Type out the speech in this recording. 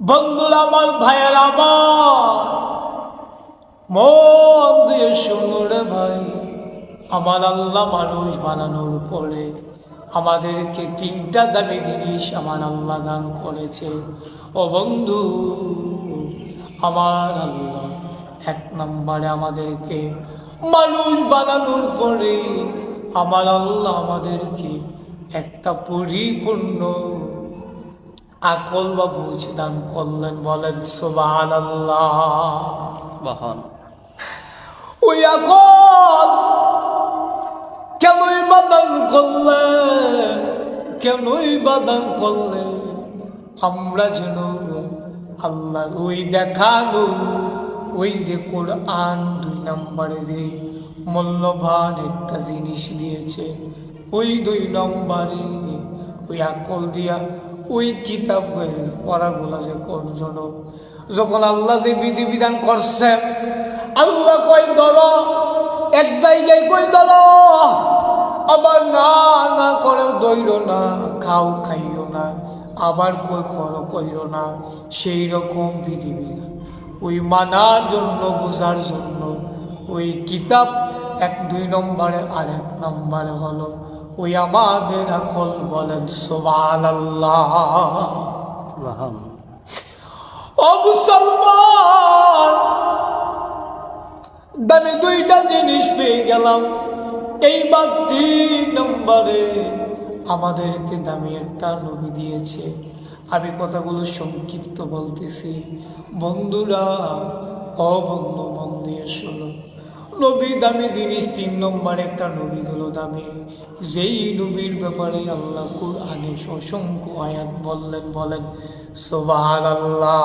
বন্ধুরা আমার ভাইয়ের আমার মন দিয়ে শুনো রে ভাই, আমার আল্লাহ মানুষ বানানোর পরে আমাদেরকে তিনটা দামি জিনিস আমার আল্লাহ দান করেছে। ও বন্ধু, আমার আল্লাহ এক নম্বরে আমাদেরকে মানুষ বানানোর পরে আমার আল্লাহ আমাদেরকে একটা পরিপূর্ণ আকল বা বুঝ দান করলেন বলেন সোবাহান আল্লাহ বাহন ওই আকল কেনই বাদান করলেন? কেনই বাদান করলেন? আমরা যেন আল্লাহর ওই দেখানো ওই যে কোরআন দুই নম্বরে যে মূল্যবান একটা জিনিস দিয়েছে ওই দুই নম্বরে ওই আকল দিয়া, ওই কিতাবের পড়াগুলা যে করজন যখন আল্লাহ যে বিধি বিধান করছে আল্লাহ কই দল, এক জায়গায় কই দল, আবার না না করে দইল না, খাও খাইও না, আবার কই করো কইরো না। সেই রকম বিধিবিধান। ওই মানার জন্য, বোঝার জন্য, ওই কিতাব এক দুই নম্বরে আর এক নম্বরে হলো, ওই আমাদের আকল বলেন সোবাল আল্লাহ ও দামি দুইটা জিনিস পেয়ে গেলাম। এইবার তিন নম্বরে, আমাদেরকে দামি একটা নবী দিয়েছে। আমি কথাগুলো সংক্ষিপ্ত বলতেছি। বন্ধুরা, ও বন্ধু, মন দিয়ে শোনো। নবী দামি জিনিস তিন নম্বর, একটা নবী হলো দামি। যেই নবীর ব্যাপারে আল্লাহ কুরআনে অসংখ্য আয়াত বললেন, বলেন সোবাহ আল্লাহ